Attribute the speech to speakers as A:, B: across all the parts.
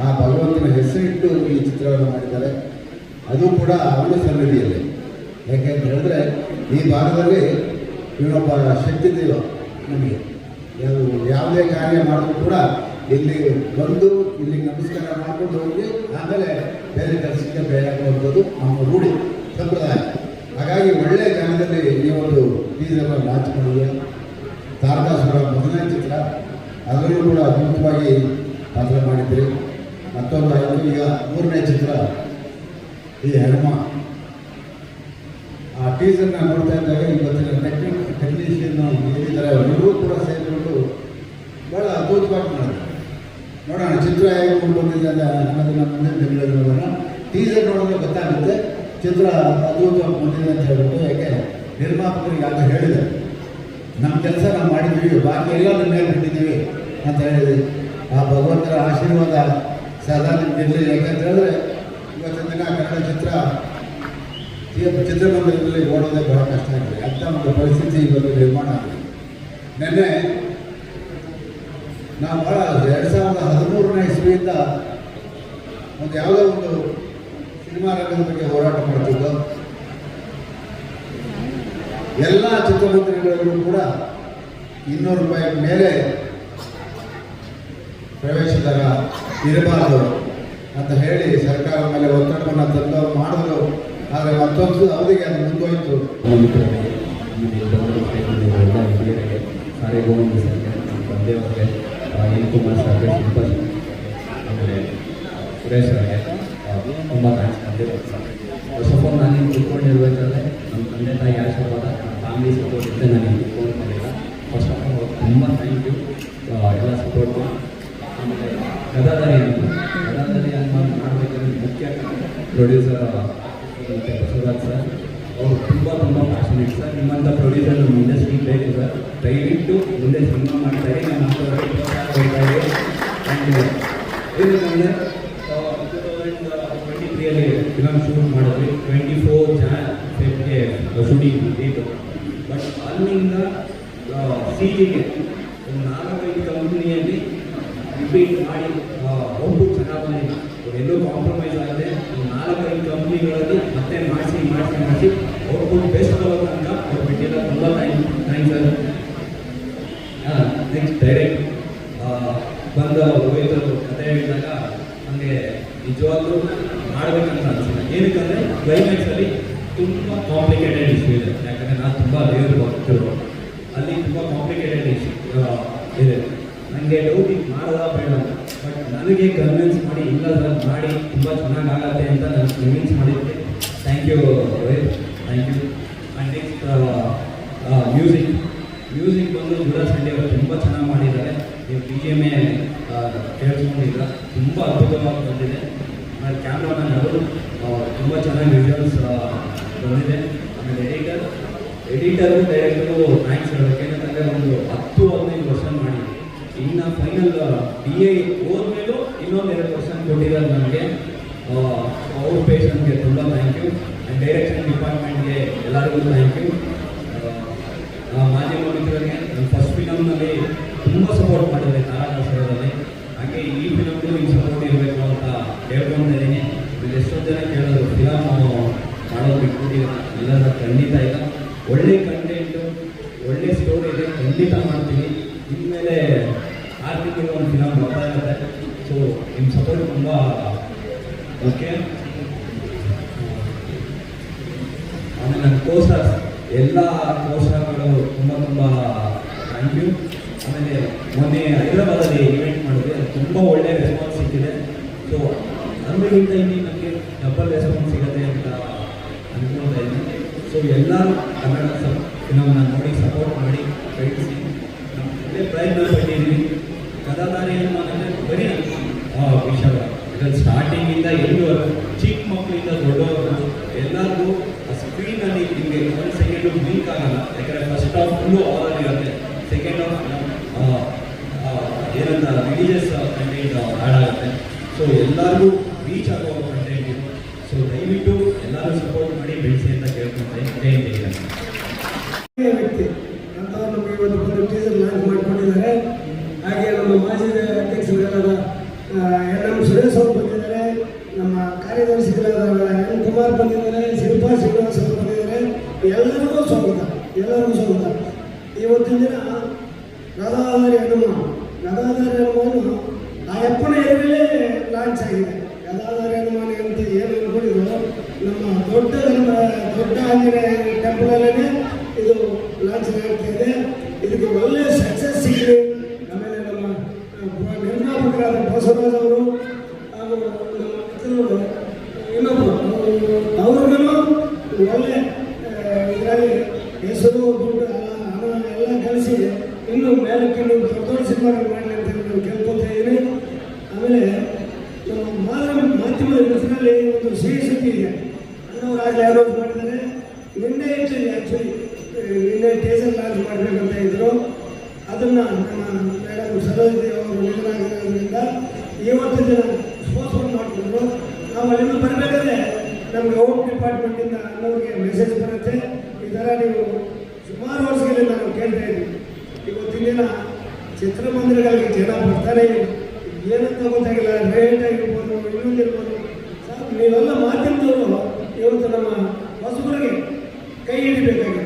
A: ಆ ಭಗವಂತನ ಹೆಸರಿಟ್ಟು ಈ ಚಿತ್ರವನ್ನು ಮಾಡಿದ್ದಾರೆ. ಅದು ಕೂಡ ಅವನ ಸನ್ನಿಧಿಯಲ್ಲಿ. ಯಾಕೆಂತ ಹೇಳಿದ್ರೆ ಈ ಭಾಗದಲ್ಲಿ ಇವನೊಬ್ಬ ಶಕ್ತಿ ದೇವ ನಮಗೆ. ಯಾವ- ಯಾವುದೇ ಕಾರ್ಯ ಮಾಡಿದ್ರು ಕೂಡ ಇಲ್ಲಿ ಬಂದು ಇಲ್ಲಿ ನಮಸ್ಕಾರ ಮಾಡಿಕೊಂಡು ಹೋಗಿ ಆಮೇಲೆ ಬೇರೆ ಕೆಲಸಕ್ಕೆ ಬೇರೆ ಆಗುವಂಥದ್ದು ನಮ್ಮ ರೂಢಿ, ಸಂಪ್ರದಾಯ. ಹಾಗಾಗಿ ಒಳ್ಳೆಯ ಜಾಗದಲ್ಲಿ ಈ ಒಂದು ಲಾಂಚ್ ಮಾಡಿದೆ ತಾರಕಾಸುರ ಮೊದಲನೇ ಚಿತ್ರ. ಅದರಲ್ಲೂ ಕೂಡ ಅದ್ಭುತವಾಗಿ ಪಾತ್ರ ಮಾಡಿದ್ರಿ. ಮತ್ತೊಂದು ಆಯಿತು ಈಗ ಮೂರನೇ ಚಿತ್ರ, ಈ ಹೆರ್ಮ ಆ ಟೀಸರ್ನ ನೋಡ್ತಾ ಇದ್ದಾಗ ಇವತ್ತಿನ ಟೆಕ್ನಿಕ್ ಟೆಕ್ನಿಷಿಯನ್ ಏನಿದ್ದಾರೆ, ಅವರಿಗೂ ಕೂಡ ಸೇರಿಕೊಂಡು ಭಾಳ ಅದ್ಭುತವಾಗಿ ಮಾಡಿದ್ರು. ನೋಡೋಣ, ಚಿತ್ರ ಹೇಗೆ ಬಂದಿದೆ ಅಂತ ಅನ್ನೋದನ್ನ ಮುಂದೆ ನೋಡೋಣ. ಟೀಸರ್ ನೋಡಿದ್ರೆ ಗೊತ್ತಾಗುತ್ತೆ, ಚಿತ್ರ ಅದ್ಭುತವಾಗಿ ಬಂದಿದೆ ಅಂತ ಹೇಳ್ಬಿಟ್ಟು ಯಾಕೆ ನಿರ್ಮಾಪಕರಿಗೆ ಯಾಕೆ ಹೇಳಿದೆ. ನಮ್ಮ ಕೆಲಸ ನಾವು ಮಾಡಿದ್ದೀವಿ, ಬಾಕಿ ಎಲ್ಲ ಮೇಲೆ ಬಿಟ್ಟಿದ್ದೀವಿ ಅಂತ ಹೇಳಿದ್ವಿ ಆ ಭಗವಂತನ ಆಶೀರ್ವಾದ ಸದಾ ನಿಮ್ಗೆ ಇರಲಿ ಯಾಕಂತ ಹೇಳಿದ್ರೆ ಇವತ್ತಿನ ದಿನ ಕನ್ನಡ ಚಿತ್ರ ಚಿತ್ರಮಂದಿರದಲ್ಲಿ ಓಡೋದೇ ಬಹಳ ಕಷ್ಟ ಆಗಿದೆ. ಅಂಥ ಒಂದು ಪರಿಸ್ಥಿತಿ ಇವತ್ತು ನಿರ್ಮಾಣ ಆಗಿದೆ. ನಿನ್ನೆ ನಾವು ಭಾಳ ಎರಡು ಸಾವಿರದ ಹದಿಮೂರನೇ ಇಸ್ವಿಯಿಂದ ಒಂದು ಯಾವುದೋ ಒಂದು ಸಿನಿಮಾ ರಂಗದ ಬಗ್ಗೆ ಹೋರಾಟ ಮಾಡ್ತಿದ್ದೋ, ಎಲ್ಲ ಚಿತ್ರಮಂದಿರಗಳಲ್ಲೂ ಕೂಡ ಇನ್ನೂರು ರೂಪಾಯಿ ಮೇಲೆ ಪ್ರವೇಶ ಇರಬಾರ್ದು ಅಂತ ಹೇಳಿ ಸರ್ಕಾರ ಮೇಲೆ ಒತ್ತಡವನ್ನು ತಂದು ಮಾಡಿದ್ರು ಆದರೆ ಮತ್ತೊಂದು ಅವಧಿಗೆ ಅದು
B: ಮುಂದೋಯಿತು ಸರ್ಗೆ ಆಫ್ ಆಲ್ ನಾನು ಕುತ್ಕೊಂಡಿರ್ಬೇಕಾದ್ರೆ ನಮ್ಮ ತಂದೆ ತಾಯಿ ಆಶೀರ್ವಾದ ಫ್ಯಾಮಿಲಿ ಸಪೋರ್ಟ್ ಇದ್ದೆ ನಾನು ಇಲ್ಲಿ ಕುತ್ಕೊಂಡಿರಲಿಲ್ಲ ಫಸ್ಟ್ ಆಫ್ ಆಲ್ ತುಂಬ ಥ್ಯಾಂಕ್ ಯು ಎಲ್ಲ ಸಪೋರ್ಟು ಅಂತ ಗದಾಧರಿ ಅಂತ ಮಾಡಬೇಕಾದ್ರೆ ಮುಖ್ಯ ಪ್ರೊಡ್ಯೂಸರ್ ಮತ್ತು ಬಸವರಾಜ್ ಸರ್. ಅವರು ತುಂಬ ತುಂಬ ಪ್ಯಾಷನೇಟ್ ಸರ್. ನಿಮ್ಮಂಥ ಪ್ರೊಡ್ಯೂಸರ್ ನಮ್ಮ ಇಂಡಸ್ಟ್ರಿಗೆ ಬೇಕು ಸರ್. ದಯವಿಟ್ಟು ಮುಂದೆ ಸಿನಿಮಾ ಮಾಡ್ತಾರೆ ನಮ್ಮ ಟೂ ತೌಸಂಡ್ ಟ್ವೆಂಟಿ ತ್ರೀಯಲ್ಲಿ ಫಿಲಮ್ ಶೂಟ್ ಮಾಡಿದ್ವಿ. ಟ್ವೆಂಟಿ ಫೋರ್ ಜಾನ್ ಫೆಬ್ಗೆ ಶೂಟಿಂಗ್ ಡೇಟು ಬಟ್ ಅಲ್ಲಿಂದ ಸಿ ಜಿಗೆ ಒಂದು ನಾಲ್ಕೈದು ಕಂಪ್ನಿಯಲ್ಲಿ ರಿಪೀಟ್ ಮಾಡಿ ಎಲ್ಲೂ ಕಾಂಪ್ರಮೈಸ್ ಆಗದೆ ನಾಲ್ಕೈದು ಕಂಪ್ನಿಗಳಲ್ಲಿ ಮತ್ತೆ ಮಾಡಿಸಿ ಮಾಡಿಸಿ ಮಾಡಿಸಿ ಅವ್ರಿಗೂ ಬೆಸ್ಟ್ ಬರೋ ತನಕ ಅವ್ರು ಬಿಟ್ಟಿಲ್ಲ ತುಂಬ thank thanks sir next direct ಬಂದ ರೋಹಿತರು ಕತೆ ಹೇಳಿದಾಗ ನನಗೆ ನಿಜವಾಗ್ಲೂ ಮಾಡಬೇಕಂತ ಅನಿಸಿಲ್ಲ. ಏನಕ್ಕಂದರೆ ಕ್ಲೈಮ್ಯಾಕ್ಸಲ್ಲಿ ತುಂಬ ಕಾಂಪ್ಲಿಕೇಟೆಡ್ ಇಶ್ಯೂ ಇದೆ. ಯಾಕಂದರೆ ನಾನು ತುಂಬ ದೇವರು ಭಕ್ತರು ಅಲ್ಲಿ ತುಂಬ ಕಾಂಪ್ಲಿಕೇಟೆಡ್ ಇಶ್ಯೂ ಇದೆ. ನನಗೆ ಡೌಟ್ ಇದು ಮಾಡೋದಾ ಬೇಡ ಅಂತ. ಬಟ್ ನನಗೆ ಕನ್ವಿನ್ಸ್ ಮಾಡಿ ಇಲ್ಲ ಸರ್ ಮಾಡಿ, ತುಂಬ ಚೆನ್ನಾಗಿ ಆಗುತ್ತೆ ಅಂತ ನಾನು ಕನ್ವಿನ್ಸ್ ಮಾಡಿದ್ದೆ. Thank you Rohit thank you and next music music ಬಂದು ಜುಡಾ ಸಂಡೆ ಅವರು ತುಂಬ ಚೆನ್ನಾಗಿ ಮಾಡಿದ್ದಾರೆ. ನೀವು ಬಿ ಎಂ ಎ ಕೇಳಿಸ್ಕೊಂಡಿದ್ದ ತುಂಬ ಅದ್ಭುತವಾಗಿ ಬಂದಿದೆ. ಆಮೇಲೆ ಕ್ಯಾಮ್ರಾಮನ್ ಅವರು ತುಂಬ ಚೆನ್ನಾಗಿ ವಿಜುವಲ್ಸ್ ಬಂದಿದೆ. ಆಮೇಲೆ ಎಡಿಟರ್ ಎಡಿಟರು ಡೈರೆಕ್ಟರು ಥ್ಯಾಂಕ್ಸ್ ಹೇಳಬೇಕು ಏನಂತಂದರೆ ಒಂದು ಹತ್ತು, ಹದಿನೈದು ವರ್ಷ ಮಾಡಿದ್ವಿ ಇನ್ನು ಫೈನಲ್ ಬಿ ಎ ಹೋದ್ಮೇಲೂ ಇನ್ನೊಂದು ಎರಡು ಪರ್ಸೆಂಟ್ ಕೊಟ್ಟಿದ್ದಾರೆ ನನಗೆ. ಅವ್ರ ಪೇಷನ್ಗೆ ತುಂಬ ಥ್ಯಾಂಕ್ ಯು ಆ್ಯಂಡ್ ಡೈರೆಕ್ಷನ್ ಡಿಪಾರ್ಟ್ಮೆಂಟ್ಗೆ ಎಲ್ಲರಿಗೂ ಥ್ಯಾಂಕ್ ಯು ಮಾಧ್ಯಮ ಮಿತ್ರರಿಗೆ ನನ್ನ ಫಸ್ಟ್ ಫಿಲಮ್ನಲ್ಲಿ ತುಂಬ ಸಪೋರ್ಟ್ ಮಾಡಿದ್ದಾರೆ ತಾರಾಕಾಸುರದಲ್ಲಿ ಹಾಗೆ ಈ ಫಿಲಮ್ಗೂ ಈ ಸಪೋರ್ಟ್ ಇರಬೇಕು ಅಂತ ಹೇಳ್ಕೊತಾ ಇದ್ದೀನಿ ಇಲ್ಲಿ ಎಷ್ಟೋ ಜನ ಕೇಳೋದು ಫಿಲಮ್ ಮಾಡೋದು ಬಿಟ್ಬಿಟ್ಟಿಲ್ಲ ಇಲ್ಲ ಖಂಡಿತ ಇಲ್ಲ. ಒಳ್ಳೆ ಕಂಟೆಂಟು ಒಳ್ಳೆ ಸ್ಟೋರಿ ಇದೆ, ಖಂಡಿತ ಮಾಡ್ತೀನಿ. ಇನ್ಮೇಲೆ ಆರು ತಿಂಗಳು ಒಂದು ದಿನ ಬರ್ತಾ ಇರುತ್ತೆ. ಸೊ ನಿಮ್ಮ ಸಪೋರ್ಟ್ ತುಂಬ ಓಕೆ ಆಮೇಲೆ ನನ್ನ ಕೋಸ್ಟರ್ಸ್ ಎಲ್ಲ ಕೋಸ್ಟರ್ಗಳು ತುಂಬ ತುಂಬ ಥ್ಯಾಂಕ್ ಯು ಆಮೇಲೆ ಮೊನ್ನೆ ಹೈದರಾಬಾದಲ್ಲಿ ಇವೆಂಟ್ ಮಾಡಿದ್ರೆ ಅದು ತುಂಬ ಒಳ್ಳೆ ರೆಸ್ಪಾನ್ಸ್ ಸಿಕ್ಕಿದೆ. ಸೊ ಅದಕ್ಕಿಂತ ಇಲ್ಲಿ ನಮಗೆ ಡಬಲ್ ರೆಸ್ಪಾನ್ಸ್ ಸಿಗುತ್ತೆ ಅಂತ ಅನ್ಕೊಳ್ತಾ ಇದ್ದೀನಿ. ಸೊ ಎಲ್ಲರೂ ಕನ್ನಡ ನೋಡಿ ಸಪೋರ್ಟ್ ಮಾಡಿ ಬೆಳೆಸಿ ಒಳ್ಳೆ ಪ್ರಯತ್ನ ಪಟ್ಟಿದ್ದೀವಿ ಕಥಾಧಾರಿ ಅನ್ನೋದಂದ್ರೆ ಬರೀ ವಿಷಯ ಇದ್ರಲ್ಲಿ ಸ್ಟಾರ್ಟಿಂಗಿಂದ ಎಲ್ಲೂ ಚಿಕ್ಕ ಮಕ್ಕಳಿಂದ ದೊಡ್ಡವರು ಎಲ್ಲರಿಗೂ ಸ್ಕ್ರೀನಲ್ಲಿ ನಿಮಗೆ ಒಂದು ಸೆಕೆಂಡು ಬ್ಲಿಂಕ್ ಆಗಲ್ಲ. ಯಾಕಂದರೆ ಫಸ್ಟ್ ಆಫ್ ಫುಲ್ಲು ಆಲ್ ಇರುತ್ತೆ. ಸೆಕೆಂಡ್ ಆಫ್ ಏನಂತ ರಿಲೀಜಿಯಸ್ ಕಂಟೆಂಟ್ ಆ್ಯಡ್ ಆಗುತ್ತೆ. ಸೊ ಎಲ್ಲರಿಗೂ ರೀಚ್ ಆಗೋ ಕಂಟೆಂಟ್ ಸೊ ದಯವಿಟ್ಟು ಎಲ್ಲರೂ ಸಪೋರ್ಟ್ ಮಾಡಿ ಬೆಳೆಸಿ ಅಂತ ಕೇಳ್ಕೊಂತಾರೆ ಜೈ ಹಿಂದ್.
C: ಒಳ್ಳೆಯ ವ್ಯಕ್ತಿ ಅಂತವ್ರು ನಮಗೆ ಇವತ್ತು ಬಂದು ಟೀಸರ್ ಲಾಂಚ್ ಮಾಡಿಕೊಂಡಿದ್ದಾರೆ ಹಾಗೆ ನಮ್ಮ ಮಾಜಿ ಅಧ್ಯಕ್ಷರಾದ ನಮ್ಮ ಸುರೇಶ್ ಅವರು ಬಂದಿದ್ದಾರೆ ನಮ್ಮ ಕಾರ್ಯದರ್ಶಿಗಳಾದ ಎನ್ ಕುಮಾರ್ ಬಂದಿದ್ದಾರೆ ಶಿಲ್ಪಾ ಶ್ರೀನಿವಾಸ್ ಅವರು ಬಂದಿದ್ದಾರೆ ಸ್ವಾಗತ ಎಲ್ಲರಿಗೂ ಸ್ವಾಗತ ಇವತ್ತಿನ ದಿನ ಗದಾಧಾರಿ ಹನುಮ ಗದಾಧಾರಿ ಹನುಮಾನು ಆ ಅಪ್ಪನ ಎದುರಲ್ಲೇ ಲಾಂಚ್ ಆಗಿದೆ ಗದಾಧಾರಿ ಹನುಮಾನ ಅಂತ ಏನು ಅನ್ಕೊಂಡಿದ್ರು ನಮ್ಮ ದೊಡ್ಡ ನಮ್ಮ ದೊಡ್ಡ ಆಂಜನೇಯ ಟೆಂಪಲಲ್ಲೇ ಇದು ಲಾಂಚ್ ಆಗ್ತಾ ಇದೆ ಇದಕ್ಕೆ ಒಳ್ಳೆಯ ಸಕ್ಸಸ್ ಸಿಗಲಿ ಆಮೇಲೆ ನಮ್ಮ ನಿರ್ಮಾಪಕರಾದ ಬಸವರಾಜ್ ಅವರು ಇನ್ನೊಬ್ಬರು ಅವ್ರಿಗೂ ಒಳ್ಳೆ ಹೆಸರು ದುಡ್ಡು ಹಣ ಎಲ್ಲ ಕಳಿಸಿ ಇನ್ನೂ ಮೇಲಕ್ಕೆ ದೊಡ್ಡ ದೊಡ್ಡ ಸಿನಿಮಾಗಳು ಮಾಡಲಿ ಅಂತ ನಾನು ಕೇಳ್ಕೊತಾ ಇದ್ದೀನಿ. ಆಮೇಲೆ ನಮ್ಮ ಮಾಧ್ಯಮ ಮಾಧ್ಯಮದ ಹೆಸರಲ್ಲಿ ಒಂದು ಸುದ್ದಿ ಇದೆ. ಆಗಲೇ ಅನೌನ್ಸ್ ಮಾಡಿದ್ದಾರೆ. ನಿನ್ನೆ ಹೆಚ್ಚು ಆ್ಯಕ್ಚುಲಿ ನಿನ್ನೆ ಟೇಸರ್ ಲಾಂಚ್ ಮಾಡಬೇಕಂತ ಇದ್ದರು ಅದನ್ನು ನಮ್ಮ ಮೇಡಮ್ ಸರೋಜಿನಿ ಅವರು ನಿಧನಾಗಿರೋದ್ರಿಂದ ಇವತ್ತು ದಿನ ಪೋಸ್ಟ್ಪೋನ್ ಮಾಡಿಕೊಂಡ್ರು ನಾವು ಅಲ್ಲಿಂದ ಬರಬೇಕಾದ್ರೆ ನಮಗೆ ಹೋಮ್ ಡಿಪಾರ್ಟ್ಮೆಂಟಿಂದ ಅನ್ನೋರಿಗೆ ಮೆಸೇಜ್ ಬರುತ್ತೆ. ಈ ಥರ ನೀವು ಸುಮಾರು ವರ್ಷಗಳಿಂದ ನಾವು ಕೇಳ್ತಾ ಇದ್ದೀವಿ. ಇವತ್ತಿನ ಚಿತ್ರಮಂದಿರಗಳಿಗೆ ಜನ ಬರ್ತಾನೆ ಏನಂತ ಗೊತ್ತಾಗಿಲ್ಲ ರೇಟ್ ಆಗಿರ್ಬೋದು, ಇನ್ನೊಂದು ಇರ್ಬೋದು. ಸರ್, ನೀವೆಲ್ಲ ಮಾಧ್ಯಮದವರು ಇವತ್ತು ನಮ್ಮ ಹೊಸಬರಿಗೆ ಕೈ ಹಿಡಿಬೇಕಾಗಿದೆ.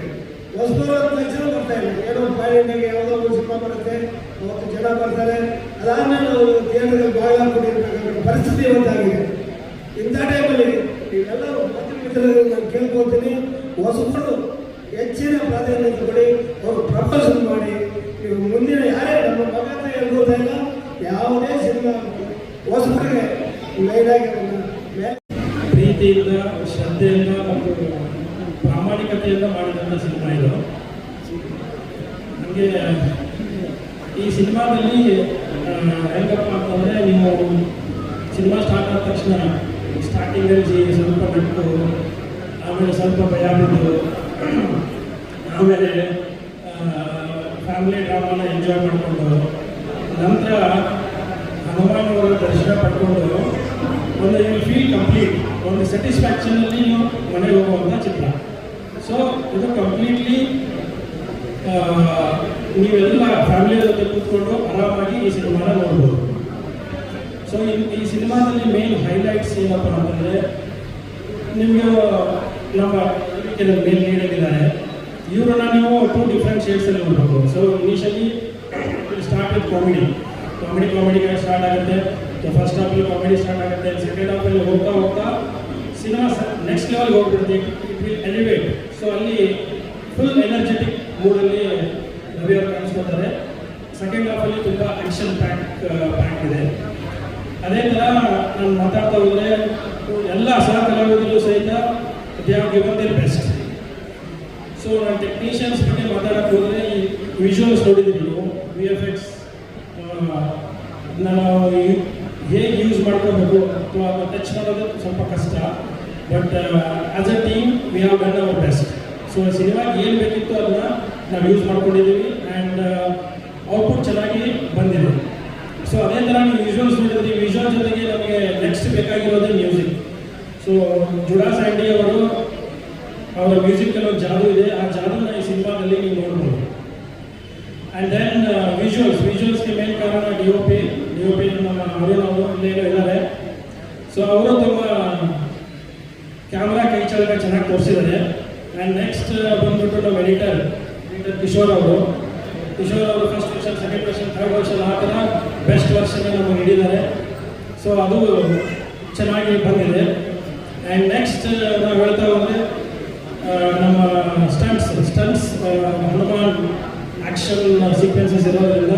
C: ಹೊಸಬರು ಅಂತ ತಕ್ಷಣ ಬರ್ತಾ ಇಲ್ಲ. ಏನೋ ಪಾಯಿಂಟಿಗೆ ಯಾವುದೋ ಒಂದು ಸಿನಿಮಾ ಬರುತ್ತೆ, ಅವತ್ತು ಜನ ಬರ್ತಾರೆ. ಅದಾದ್ಮೇಲೆ ನಾವು ಥಿಯೇಟರ್ಗೆ ಬಾಗಿಲು ಹಾಕೊಂಡಿರ್ಬೇಕಾದ್ರೆ ಪರಿಸ್ಥಿತಿ ಇವತ್ತಾಗಿದೆ. ಇಂಥ ಟೈಮಲ್ಲಿ ನೀವೆಲ್ಲರೂ ಮಾಧ್ಯಮ ನಾನು ಕೇಳ್ಕೊಳ್ತೀನಿ. ಹೊಸಬರು ಹೆಚ್ಚಿನ ಪ್ರಾಧಾನ್ಯತೆ ಕೊಡಿ, ಅವರು ಪ್ರಪೋಸಲ್ ಮಾಡಿ, ನೀವು ಮುಂದಿನ ಯಾರೇ ನಮ್ಮ ಮಗ ಅಂತ ಯಾವುದೇ ಸಿನಿಮಾ ಹೊಸಬರಿಗೆ ಮೇಲೆ.
D: ಪ್ರೀತಿಯಿಂದ, ಶ್ರದ್ಧೆಯಿಂದ ಮತ್ತು ಪ್ರಾಮಾಣಿಕತೆಯಿಂದ ಮಾಡಿದಂಥ ಸಿನಿಮಾ ಇದು. ನಮಗೆ, ಈ ಸಿನಿಮಾದಲ್ಲಿ ಹೆಂಗಪ್ಪ ಅಂತಂದರೆ ನೀವು ಸಿನಿಮಾ ಸ್ಟಾರ್ಟ್ ಆದ ತಕ್ಷಣ ಸ್ಟಾರ್ಟಿಂಗಲ್ಲಿ ಸ್ವಲ್ಪ ಬಿಟ್ಟು, ಆಮೇಲೆ ಸ್ವಲ್ಪ ಭಯ ಬಿದ್ದು ಆಮೇಲೆ ಫ್ಯಾಮಿಲಿ ಡ್ರಾಮಾನ ಎಂಜಾಯ್ ಮಾಡಿಕೊಂಡು, ನಂತರ ಹನುಮಾನ್ ಅವರ ದರ್ಶನ ಪಡ್ಕೊಂಡು, ಒಂದು ಯು ಫೀಲ್ ಕಂಪ್ಲೀಟ್ ಒಂದು ಸ್ಯಾಟಿಸ್ಫ್ಯಾಕ್ಷನಲ್ಲಿ ನೀವು ಮನೆಗೆ ಹೋಗುವಂಥ ಚಿತ್ರ. ಸೊ ಇದು ಕಂಪ್ಲೀಟ್ಲಿ ನೀವೆಲ್ಲ ಫ್ಯಾಮಿಲಿ ಜೊತೆ ಕೂತ್ಕೊಂಡು ಆರಾಮಾಗಿ ಈ ಸಿನಿಮಾನ ನೋಡ್ಬೋದು. ಸೊ ಈ ಸಿನಿಮಾದಲ್ಲಿ ಮೇನ್ ಹೈಲೈಟ್ಸ್ ಏನಪ್ಪ ಅಂತಂದರೆ, ನಿಮಗೆ ನಮ್ಮ ಕೆಲವು ಮೇಲ್ ನೀಡಲಿದ್ದಾರೆ ಇವರನ್ನ ನೀವು ಟೂ ಡಿಫ್ರೆಂಟ್ ಶೇಡ್ಸಲ್ಲಿ ನೋಡ್ಬೋದು. So initially start with comedy comedy comedy start ಆಗುತ್ತೆ. ಫಸ್ಟ್ ಹಾಫಲ್ಲಿ ಕಾಮಿಡಿ ಸ್ಟಾರ್ಟ್ ಆಗುತ್ತೆ. ಸೆಕೆಂಡ್ ಹಾಫಲ್ಲಿ ಹೋಗ್ತಾ ಹೋಗ್ತಾ ಸಿನಿಮಾ ನೆಕ್ಸ್ಟ್ ಲೆವೆಲ್ಗೆ ಹೋಗ್ಬಿಡುತ್ತೆ. ಇಟ್ ವಿಲ್ ಎಲಿವೇಟ್ ಸೊ ಅಲ್ಲಿ ಫುಲ್ ಎನರ್ಜೆಟಿಕ್ ಮೂಡಲ್ಲಿ ರವಿ ಅವರು ಕಾಣಿಸ್ಕೊತಾರೆ ಸೆಕೆಂಡ್ ಹಾಫಲ್ಲಿ ತುಂಬ ಆ್ಯಕ್ಷನ್ ಪ್ಯಾಕ್ ಪ್ಯಾಕ್ ಇದೆ. ಅದೇ ಥರ ನಾನು ಮಾತಾಡ್ತಾ ಹೋದ್ರೆ ಎಲ್ಲ ಸಹ ಕಲಾವಿದರು ಸಹಿತ they are given their best so ನಾನು ಟೆಕ್ನಿಷಿಯನ್ಸ್ ಬಗ್ಗೆ ಮಾತಾಡಕ್ಕೆ ಹೋದರೆ ಈ ವಿಜುವಲ್ಸ್ ನೋಡಿದ್ದೀವಿ ನೀವು ವಿ ಎಫ್ ಎಕ್ಸ್ ನಾವು ಹೇಗೆ ಯೂಸ್ ಮಾಡ್ಕೋಬೇಕು ಅಥವಾ ಟಚ್ ಮಾಡೋದು ಸ್ವಲ್ಪ ಕಷ್ಟ. But as a team we have done our best so ಸಿನಿಮಾಗೆ ಏನು ಬೇಕಿತ್ತು ಅದನ್ನ ನಾವು ಯೂಸ್ ಮಾಡ್ಕೊಂಡಿದ್ದೀವಿ ಆ್ಯಂಡ್ ಔಟ್ಪುಟ್ ಚೆನ್ನಾಗಿ ಬಂದಿದೆ. ಸೊ ಅದೇ ಥರ ನೀವು ವಿಜುವಲ್ಸ್ ನೋಡಿದ್ರಿ ವಿಜುವಲ್ ಜೊತೆಗೆ ನಮಗೆ ನೆಕ್ಸ್ಟ್ ಬೇಕಾಗಿರೋದೇ ಮ್ಯೂಸಿಕ್ ಸೊ ಜುಡಾ ಸ್ಯಾಂಡಿ ಅವರು ಅವರ ಮ್ಯೂಸಿಕ್ ಒಂದು ಜಾದು ಇದೆ. ಆ ಜಾದೂನ ಈ ಸಿನಿಮಾದಲ್ಲಿ ನೀವು ನೋಡ್ಬೋದು. ಆ್ಯಂಡ್ ದೆನ್ ವಿಜುವಲ್ಸ್ ವಿಜುವಲ್ಸ್ಗೆ ಮೇನ್ ಕಾರಣ D O P D O P ನಮ್ಮ ಅವರು ಇದ್ದಾರೆ. ಸೊ ಅವರು ತುಂಬ ಕ್ಯಾಮ್ರಾ ಕೈ ಚಳಕ ಚೆನ್ನಾಗಿ ತೋರಿಸಿದ್ದಾರೆ. ಆ್ಯಂಡ್ ನೆಕ್ಸ್ಟ್ ಬಂದ್ಬಿಟ್ಟು ನಮ್ಮ ಎಡಿಟರ್ ಎಡಿಟರ್ ಕಿಶೋರ್ ಅವರು. ಕಿಶೋರ್ ಅವರು first version second version third version ಆ ಥರ ಬೆಸ್ಟ್ ವರ್ಷನ್ ನಮಗೆ ನೀಡಿದ್ದಾರೆ. ಸೊ ಅದು ಚೆನ್ನಾಗಿ ಬಂದಿದೆ. ಆ್ಯಂಡ್ ನೆಕ್ಸ್ಟ್ ನಾವು ಹೇಳ್ತಾ ಹೋದರೆ ನಮ್ಮ stunts stunts Hanuman action sequences ಇರೋದ್ರಿಂದ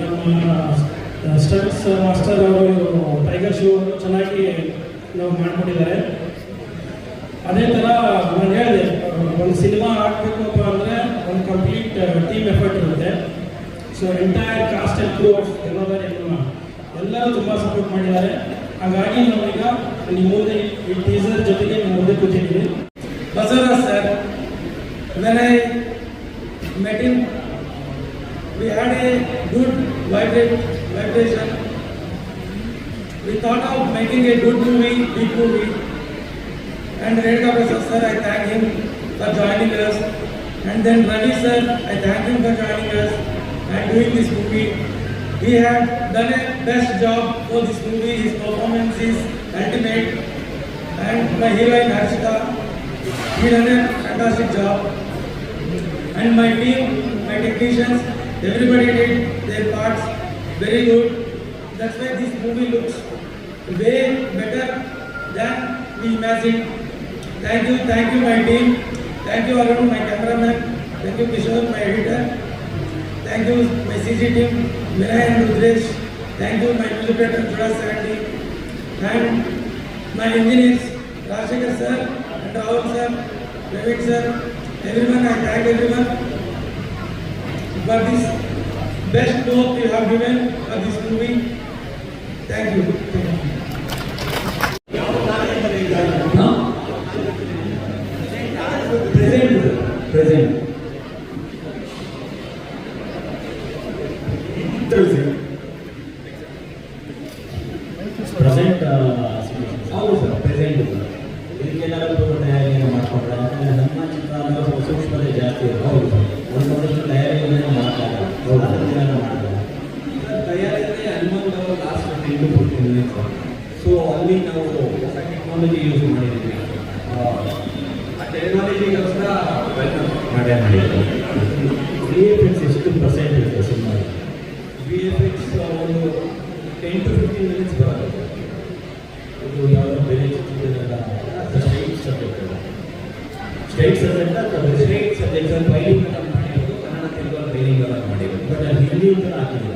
D: ನಮ್ಮ ಸ್ಟಂಟ್ಸ್ ಮಾಸ್ಟರ್ ಅವರು ಟೈಗರ್ ಶೋ ಚೆನ್ನಾಗಿ ನಾವು ಮಾಡಿಕೊಟ್ಟಿದ್ದಾರೆ ಅದೇ ಥರ ನಾನು ಹೇಳಿದೆ, ಒಂದು ಸಿನಿಮಾ ಆಗಬೇಕಪ್ಪ ಅಂದರೆ ಒಂದು ಕಂಪ್ಲೀಟ್ ಟೀಮ್ ಎಫರ್ಟ್ ಇರುತ್ತೆ. So entire cast and crew of ಎಲ್ಲರೂ ತುಂಬ ಸಪೋರ್ಟ್ ಮಾಡಿದ್ದಾರೆ. ಹಾಗಾಗಿ ನಾವೀಗ ನಿಮ್ಮ ಮುಂದೆ ಈ ಟೀಸರ್ ಜೊತೆಗೆ ನಿಮ್ಮ ಮುಂದೆ ಕೂತಿದ್ದೀವಿ
E: Bazaras sir, when I met him, we had a good vibra- vibration. We thought of making a good movie, big movie. And Red Officer sir, I thank him for joining us. And then Ravi sir, I thank him for joining us and doing this movie. he had done a best job for this movie. His performance is ultimate. And my heroine Harshita, he done a fantastic job. And my team, my technicians, everybody did their parts very good. That's why this movie looks way better than we imagined. Thank you, thank you, my team. Thank you, Arun, my cameraman. Thank you, Kishore, my editor. Thank you मैसीजी team मेरा and Rudresh. Thank you my interpreter Judah sir team thank my engineers Rajashekar sir and Rahul sir Vivek sir everyone I thank everyone for this best work you have given for this movie thank you thank you
B: present ಹೌದು sir present ಇದಕ್ಕೆಲ್ಲರೂ ತಯಾರಿಯನ್ನು ಮಾಡಿಕೊಂಡ್ರೆ ಯಾಕಂದರೆ ನಮ್ಮ ಚಿತ್ರ ಅಂದರೆ ಸ್ವಲ್ಪ ಸೂಕ್ಷ್ಮತೆ ಜಾಸ್ತಿ ಹೌದು ಒಂದು ಒಂದಷ್ಟು ತಯಾರಿಯನ್ನು ಮಾಡ್ತಾರೆ. ಹೌದು ಅದನ್ನೆಲ್ಲ ಮಾಡ್ತಾರೆ? ಸರ್ ತಯಾರಿಕೆ ಹನುಮಂತ ಅವರು last ten to fifteen minutes so ಅಲ್ಲಿ ನಾವು ಹೊಸ ಟೆಕ್ನಾಲಜಿ ಯೂಸ್ ಮಾಡಿದ್ದೀವಿ. ಆ ಟೆಕ್ನಾಲಜಿಗೋಸ್ಕರ ಮಾಡೇ ಮಾಡಿದ್ದೀವಿ ವಿ ಎಫ್ ಎಕ್ಸ್ ಎಷ್ಟು ಪರ್ಸೆಂಟ್ ಇರುತ್ತೆ ಸಿನಿಮಾ ವಿ ಎಫ್ ಎಕ್ಸ್ ಒಂದು ಟೆನ್ ಟು ಫಿಫ್ಟೀನ್ ಮಿನಿಟ್ಸ್ ಬರುತ್ತೆ. ಇದು ಯಾವುದೋ ಬೇರೆ ಚಿತ್ರದಲ್ಲ ಸ್ಟೇಟ್ ಸಬ್ಜೆಕ್ಟ್ ಸ್ಟೇಟ್ ಸಬ್ಜೆಕ್ಟ್ ಅಥವಾ ಸ್ಟೇಟ್ ಸಬ್ಜೆಕ್ಟ್ ಫೈಲಿಂಗ್ ಮಾಡಿರೋದು ಕನ್ನಡ ತೆಲುಗು ಟ್ರೈನಿಂಗ್ ಅಂತ ಮಾಡಿರೋದು. ಬಟ್ ಅಲ್ಲಿ ಹಿಂದಿ ಅಂತ ಹಾಕಿಲ್ಲ